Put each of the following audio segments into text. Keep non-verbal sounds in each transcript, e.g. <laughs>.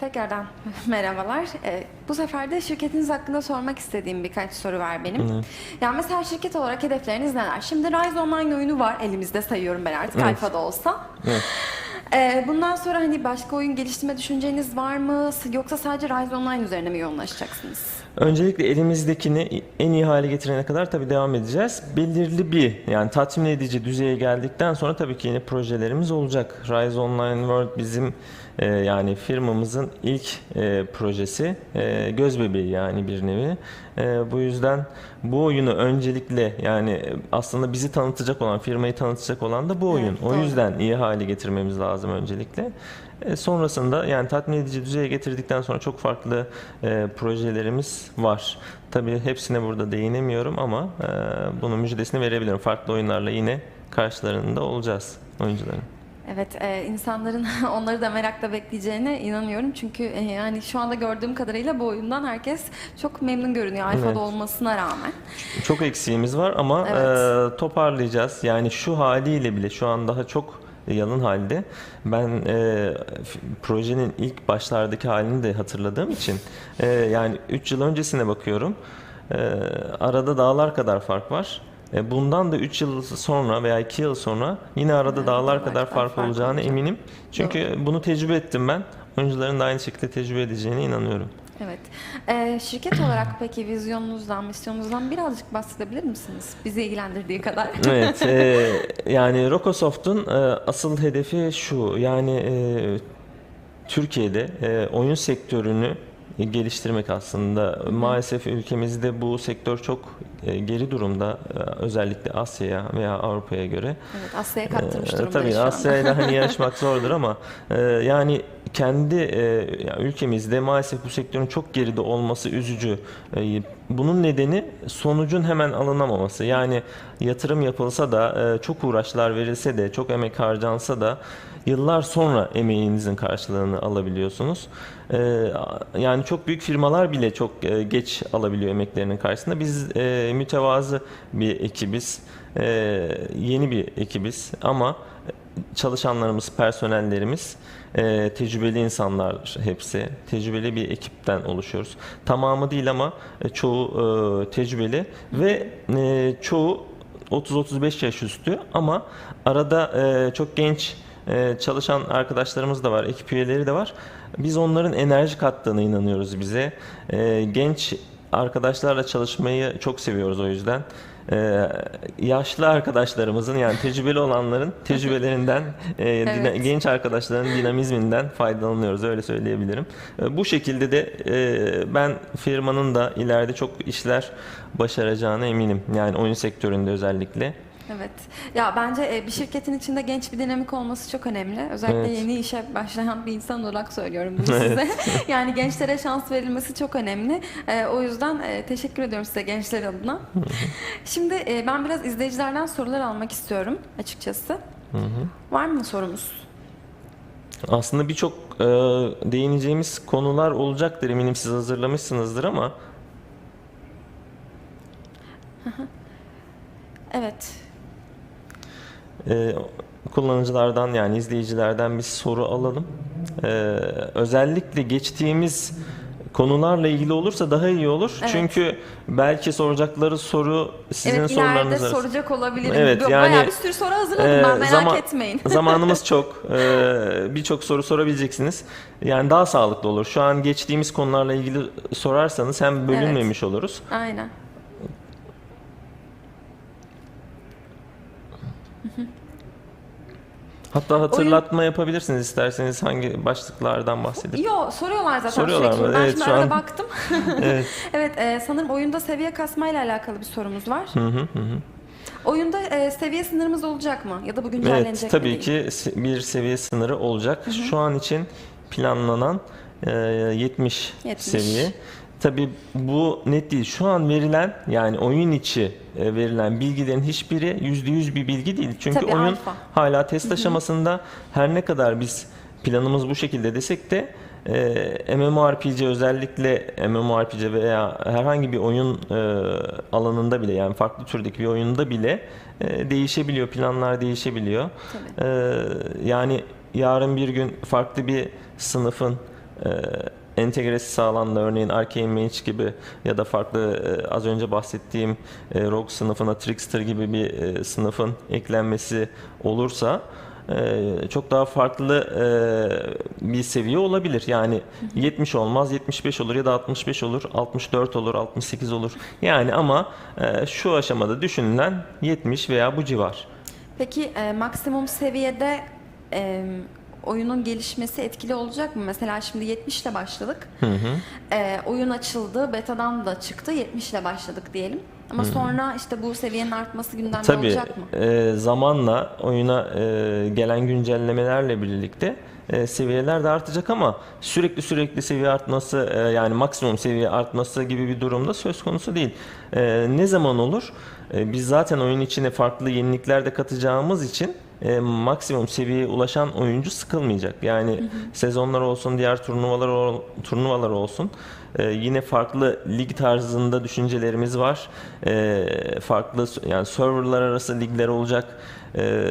Tekrardan <laughs> merhabalar. Ee, bu sefer de şirketiniz hakkında sormak istediğim birkaç soru var benim. Evet. Yani mesela şirket olarak hedefleriniz neler? Şimdi Rise Online oyunu var elimizde sayıyorum ben artık Evet. alfada olsa. Evet. Ee, bundan sonra hani başka oyun geliştirme düşünceniz var mı? Yoksa sadece Rise Online üzerine mi yoğunlaşacaksınız? Öncelikle elimizdekini en iyi hale getirene kadar tabii devam edeceğiz. Belirli bir yani tatmin edici düzeye geldikten sonra tabii ki yeni projelerimiz olacak. Rise Online World bizim e, yani firmamızın ilk e, projesi. E, göz bebeği yani bir nevi. E, bu yüzden bu oyunu öncelikle yani e, aslında bizi tanıtacak olan, firmayı tanıtacak olan da bu oyun. Evet, o doğru. yüzden iyi hale getirmemiz lazım öncelikle. E, sonrasında yani tatmin edici düzeye getirdikten sonra çok farklı e, projelerimiz var. Tabii hepsine burada değinemiyorum ama e, bunun müjdesini verebilirim. Farklı oyunlarla yine karşılarında olacağız oyuncuların. Evet, e, insanların <laughs> onları da merakla bekleyeceğine inanıyorum. Çünkü e, yani şu anda gördüğüm kadarıyla bu oyundan herkes çok memnun görünüyor alfada Evet. olmasına rağmen. Çok eksiğimiz var ama Evet. e, toparlayacağız. Yani şu haliyle bile şu an daha çok yalın halde. Ben e, projenin ilk başlardaki halini de hatırladığım için e, yani 3 yıl öncesine bakıyorum. E, arada dağlar kadar fark var. E, bundan da 3 yıl sonra veya 2 yıl sonra yine arada dağlar kadar fark olacak. eminim. Çünkü bunu tecrübe ettim ben. Oyuncuların da aynı şekilde tecrübe edeceğine inanıyorum. Evet. E, şirket olarak peki vizyonunuzdan, misyonunuzdan birazcık bahsedebilir misiniz? Bizi ilgilendirdiği kadar. <laughs> Evet, e, <laughs> yani Rokosoft'un e, asıl hedefi şu, yani e, Türkiye'de e, oyun sektörünü geliştirmek aslında. Maalesef ülkemizde bu sektör çok e, geri durumda, e, özellikle Asya'ya veya Avrupa'ya göre. Evet, Asya'ya kaptırmış Ee, durumdayız Tabii. Asya'yla hani <laughs> yarışmak zordur ama e, yani kendi e, yani ülkemizde maalesef bu sektörün çok geride olması üzücü. E, bunun nedeni sonucun hemen alınamaması. Yani yatırım yapılsa da e, çok uğraşlar verilse de çok emek harcansa da yıllar sonra emeğinizin karşılığını alabiliyorsunuz. E, yani çok büyük firmalar bile çok e, geç alabiliyor emeklerinin karşısında. Biz e, mütevazı bir ekibiz. E, yeni bir ekibiz ama çalışanlarımız, personellerimiz e, tecrübeli insanlar hepsi. Tecrübeli bir ekipten oluşuyoruz. Tamamı değil ama e, çoğu e, tecrübeli ve e, çoğu 30-35 yaş üstü ama arada e, çok genç e, çalışan arkadaşlarımız da var, ekip üyeleri de var. Biz onların enerji kattığına inanıyoruz bize. E, genç arkadaşlarla çalışmayı çok seviyoruz o yüzden. Ee, yaşlı arkadaşlarımızın yani tecrübeli olanların <laughs> tecrübelerinden, e, Evet. genç arkadaşların dinamizminden faydalanıyoruz öyle söyleyebilirim. Ee, bu şekilde de e, ben firmanın da ileride çok işler başaracağına eminim. Yani oyun sektöründe özellikle. Evet. Ya bence e, bir şirketin içinde genç bir dinamik olması çok önemli. Özellikle Evet. yeni işe başlayan bir insan olarak söylüyorum bunu <laughs> size. <laughs> yani gençlere şans verilmesi çok önemli. E, o yüzden e, teşekkür ediyorum size gençler adına. <laughs> Şimdi e, ben biraz izleyicilerden sorular almak istiyorum açıkçası. Var mı sorumuz? Aslında birçok e, değineceğimiz konular olacaktır eminim siz hazırlamışsınızdır ama Evet. Ee, kullanıcılardan yani izleyicilerden bir soru alalım. Ee, özellikle geçtiğimiz konularla ilgili olursa daha iyi olur. Evet. Çünkü belki soracakları soru sizin evet sorularınız arasında. soracak olabilirim. Evet, Bayağı yani, bir sürü soru hazırladım Ee, ben merak zaman- etmeyin. <laughs> Zamanımız <laughs> çok. Ee, Birçok soru sorabileceksiniz. Yani daha sağlıklı olur. Şu an geçtiğimiz konularla ilgili sorarsanız hem bölünmemiş oluruz. Aynen. Hatta hatırlatma yapabilirsiniz isterseniz hangi başlıklardan bahsedip. Yo soruyorlar zaten Soruyorlar sürekli. mı? Ben Evet, şimdi şu arada an- baktım. <laughs> Evet. <laughs> evet e, sanırım oyunda seviye kasmayla alakalı bir sorumuz var. Hı hı hı. hı. Oyunda e, seviye sınırımız olacak mı? Ya da bu güncellenecek Evet, mi tabii ki bir seviye sınırı olacak. Şu an için planlanan e, 70, 70. seviye. Tabii bu net değil. Şu an verilen yani oyun içi e, verilen bilgilerin hiçbiri %100 bir bilgi değil. Çünkü Tabii, oyun alfa. hala test aşamasında her ne kadar biz planımız bu şekilde desek de e, MMORPG özellikle MMORPG veya herhangi bir oyun e, alanında bile yani farklı türdeki bir oyunda bile e, değişebiliyor. Planlar değişebiliyor. Tabii. E, yani yarın bir gün farklı bir sınıfın e, entegresi sağlandı. Örneğin Arcane Mage gibi ya da farklı e, az önce bahsettiğim e, Rogue sınıfına Trickster gibi bir e, sınıfın eklenmesi olursa çok daha farklı bir seviye olabilir. Yani 70 olmaz, 75 olur ya da 65 olur, 64 olur, 68 olur. Yani ama şu aşamada düşünülen 70 veya bu civar. Peki maksimum seviyede oyunun gelişmesi etkili olacak mı? Mesela şimdi 70 ile başladık. Hı hı. E, oyun açıldı, betadan da çıktı. 70 ile başladık diyelim. Ama sonra işte bu seviyenin artması gündemde Tabii olacak mı? e, zamanla oyuna e, gelen güncellemelerle birlikte e, seviyeler de artacak ama sürekli sürekli seviye artması e, yani maksimum seviye artması gibi bir durumda söz konusu değil. E, ne zaman olur? E, biz zaten oyun içine farklı yenilikler de katacağımız için e, maksimum seviyeye ulaşan oyuncu sıkılmayacak. Yani sezonlar olsun, diğer turnuvalar ol- turnuvalar olsun. e, yine farklı lig tarzında düşüncelerimiz var. E, farklı yani serverlar arası ligler olacak. E,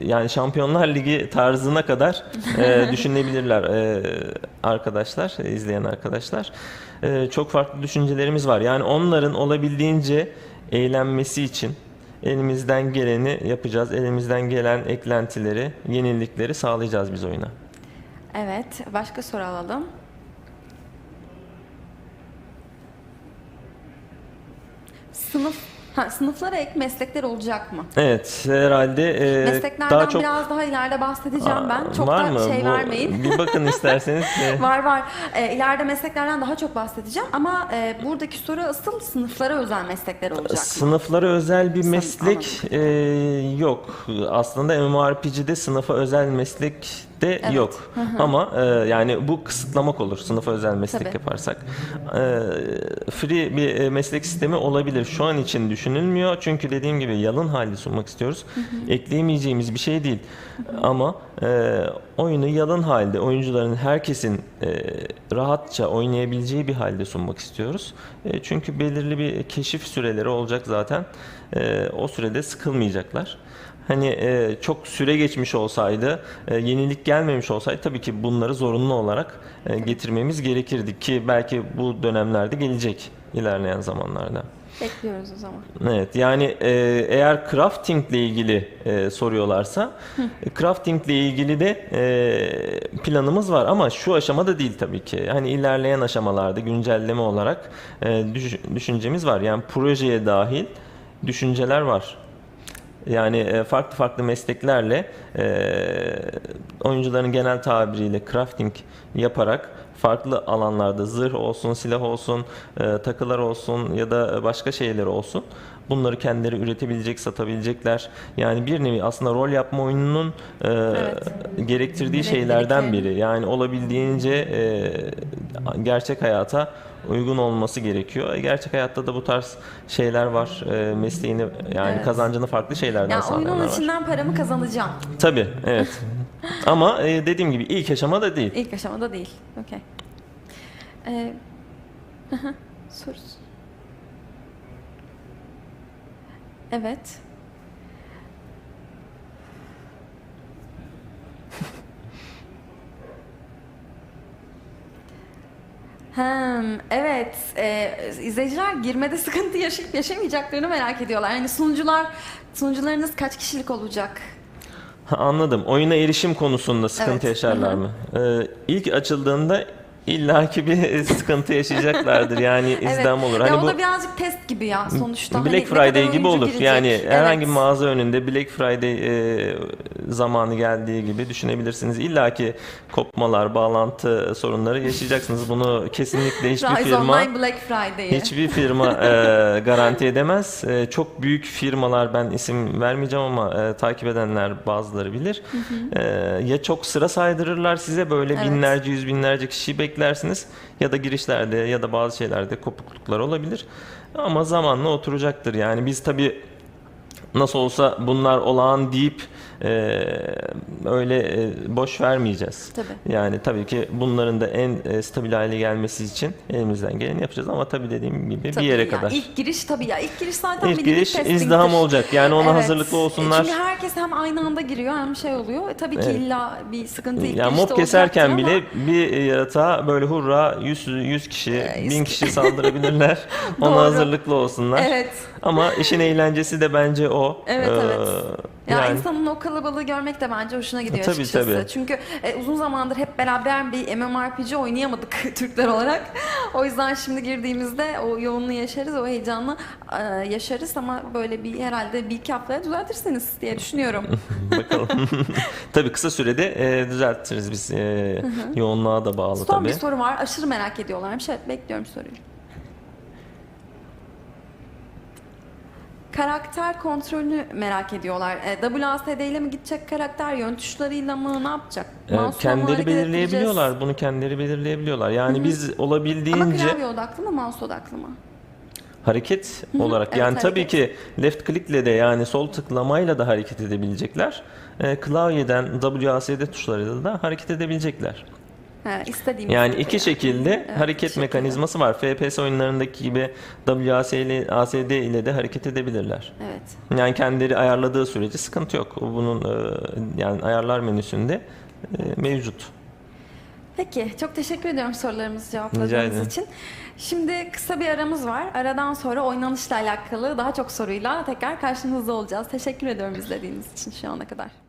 yani Şampiyonlar Ligi tarzına kadar e, <laughs> düşünebilirler e, arkadaşlar, izleyen arkadaşlar. E, çok farklı düşüncelerimiz var. Yani onların olabildiğince eğlenmesi için elimizden geleni yapacağız. Elimizden gelen eklentileri, yenilikleri sağlayacağız biz oyuna. Evet, başka soru alalım. Sınıf, ha, sınıflara ek meslekler olacak mı? Evet, herhalde e, Mesleklerden daha çok biraz daha ileride bahsedeceğim ben. Aa, Çok var da mı? şey Bu- vermeyin. Bir bakın isterseniz. <laughs> Var var. E, ileride mesleklerden daha çok bahsedeceğim ama e, buradaki soru asıl sınıflara özel meslekler olacak mı? Sınıflara özel bir Sınıf, meslek e, yok. Aslında MMORPG'de sınıfa özel meslek de Evet. yok. Ama e, yani bu kısıtlamak olur sınıfa özel meslek Tabii. yaparsak. E, free bir e, meslek sistemi olabilir. Şu an için düşünülmüyor. Çünkü dediğim gibi yalın halde sunmak istiyoruz. Ekleyemeyeceğimiz bir şey değil. Ama e, oyunu yalın halde oyuncuların herkesin e, rahatça oynayabileceği bir halde sunmak istiyoruz. E, çünkü belirli bir keşif süreleri olacak zaten. E, o sürede sıkılmayacaklar. Hani e, çok süre geçmiş olsaydı, e, yenilik gelmemiş olsaydı tabii ki bunları zorunlu olarak e, getirmemiz gerekirdi ki belki bu dönemlerde gelecek ilerleyen zamanlarda. Bekliyoruz o zaman. Evet yani e, eğer crafting ile ilgili e, soruyorlarsa crafting ile ilgili de e, planımız var ama şu aşamada değil tabii ki. Hani ilerleyen aşamalarda güncelleme olarak e, düş- düşüncemiz var. Yani projeye dahil düşünceler var. Yani e, farklı farklı mesleklerle e, oyuncuların genel tabiriyle crafting yaparak farklı alanlarda zırh olsun, silah olsun, e, takılar olsun ya da başka şeyler olsun. Bunları kendileri üretebilecek, satabilecekler. Yani bir nevi aslında rol yapma oyununun e, gerektirdiği şeylerden Gereklilikleri. biri. Yani olabildiğince e, gerçek hayata uygun olması gerekiyor. E, Gerçek hayatta da bu tarz şeyler var. E, mesleğini yani Evet. kazancını farklı şeylerden Yani sağlayanlar oyunun var. içinden paramı kazanacağım. Tabii, evet. <laughs> Ama e, dediğim gibi ilk aşamada değil. İlk aşamada değil. Okey. <laughs> Ee, hı hı, soru. Evet. Hem evet e, izleyiciler girmede sıkıntı yaşayıp yaşamayacaklarını merak ediyorlar. Yani sunucular sunucularınız kaç kişilik olacak? Ha, anladım. Oyuna erişim konusunda sıkıntı Evet, yaşarlar hı hı. mı? Ee, ilk açıldığında illaki bir sıkıntı yaşayacaklardır. Yani <laughs> izdiham olur. Ya Hani o bu da birazcık test gibi ya sonuçta. Black Hani ne kadar Friday gibi olur. girecek? Yani Evet. herhangi bir mağaza önünde Black Friday e, zamanı geldiği gibi düşünebilirsiniz. İlla ki kopmalar, bağlantı sorunları yaşayacaksınız. Bunu kesinlikle hiçbir firma Black. Hiçbir firma e, <laughs> garanti edemez. E, çok büyük firmalar ben isim vermeyeceğim ama e, takip edenler bazıları bilir. E, ya çok sıra saydırırlar size böyle Evet. binlerce yüz binlerce kişiyi beklersiniz ya da girişlerde ya da bazı şeylerde kopukluklar olabilir. Ama zamanla oturacaktır. Yani biz tabii nasıl olsa bunlar olağan deyip öyle e, boş vermeyeceğiz. Tabii. Yani tabii ki bunların da en e, stabil hale gelmesi için elimizden geleni yapacağız ama tabii dediğim gibi Tabii bir yere yani kadar. İlk giriş tabii ya. İlk giriş zaten İlk giriş izdiham olacak. Yani ona Evet. hazırlıklı olsunlar. Çünkü herkes hem aynı anda giriyor hem şey oluyor. E, tabii ki Evet. illa bir sıkıntı ilk Yani mob keserken olacaktır bile bir yaratığa böyle hurra 100 100 kişi, Ee, 1000 kişi saldırabilirler. <laughs> Ona hazırlıklı olsunlar. Ama evet. Ama işin eğlencesi de bence o. Evet, Ee, evet. Ya yani insanın o kalabalığı görmek de bence hoşuna gidiyor Tabii, açıkçası. tabii. Çünkü e, uzun zamandır hep beraber bir MMORPG oynayamadık <laughs> Türkler olarak. O yüzden şimdi girdiğimizde o yoğunluğu yaşarız, o heyecanı e, yaşarız ama böyle bir herhalde bir iki haftaya düzeltirsiniz diye düşünüyorum. <laughs> bakalım. <laughs> tabii kısa sürede e, düzeltiriz biz. E, yoğunluğa da bağlı Son tabii. bir soru var. Aşırı merak ediyorlarmış. Evet bekliyorum soruyu. Karakter kontrolünü merak ediyorlar. E, WASD ile mi gidecek karakter, yön tuşlarıyla mı, ne yapacak? E, Mouse'la mı kendileri hareket belirleyebiliyorlar. Bunu kendileri belirleyebiliyorlar. Yani biz Ama olabildiğince klavye odaklı mı, mouse odaklı mı? hareket olarak Evet, yani tabii ki left click'le de yani sol tıklamayla da hareket edebilecekler. E, klavyeden WASD tuşlarıyla da hareket edebilecekler. He, istediğimiz Yani iki şekilde Evet, hareket şekilde. mekanizması var. FPS oyunlarındaki gibi WASD ile, ASD ile de hareket edebilirler. Evet. Yani kendileri ayarladığı sürece sıkıntı yok. Bunun e, yani ayarlar menüsünde e, mevcut. Peki, çok teşekkür ediyorum sorularımızı cevapladığınız için. Şimdi kısa bir aramız var. Aradan sonra oynanışla alakalı daha çok soruyla tekrar karşınızda olacağız. Teşekkür ediyorum izlediğiniz için şu ana kadar.